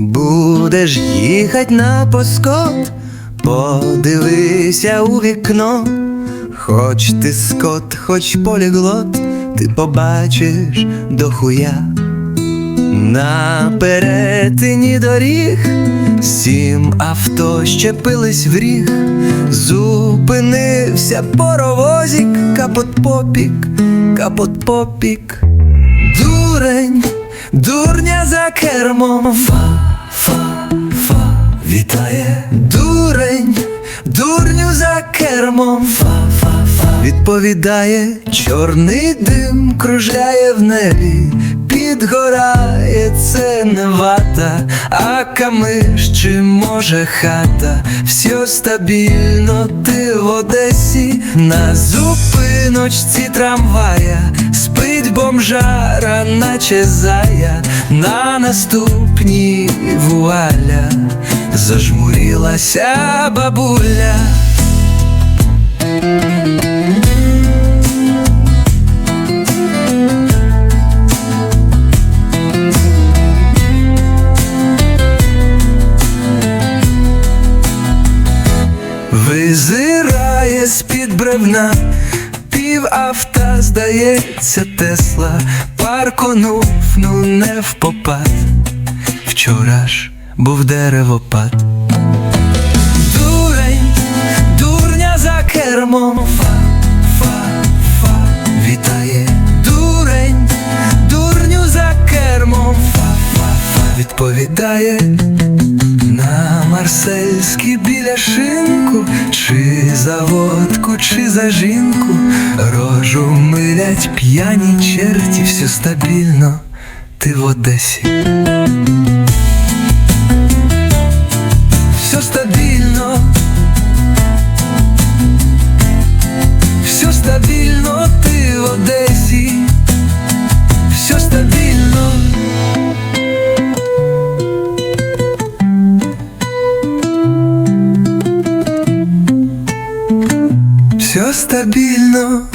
Будеш їхать на поскот, подивися у вікно, хоч ти скот, хоч поліглот, ти побачиш дохуя. На перетині доріг сім авто щепились в ріг, зупинився паровозик, капот попік, капот попік. Дурень, дурня за кермом. Фа, фа, фа, вітає. Дурень, дурню за кермом. Фа, фа, фа, відповідає. Чорний дим кружляє в небі. Підгорає. Це не вата, а камиш чи може хата, все стабільно, ти в Одесі, на зупиночці трамвая, спить бомжара, наче зая, на наступній вуаля, зажмурілася бабуля. Визирає з-під бревна, пів авто, здається, Тесла, парконув, ну не в попад. Вчора ж був деревопад. Дурень, дурня за кермом. Фа, фа, фа, вітає. Дурень, дурню за кермом. Фа, фа, фа, відповідає. На Марсельській біля шинку, чи за чи за жінку, рожу милять п'яні черті, все стабільно, ти в Одесі. Все стабільно, все стабільно, ти в Одесі, стабільно.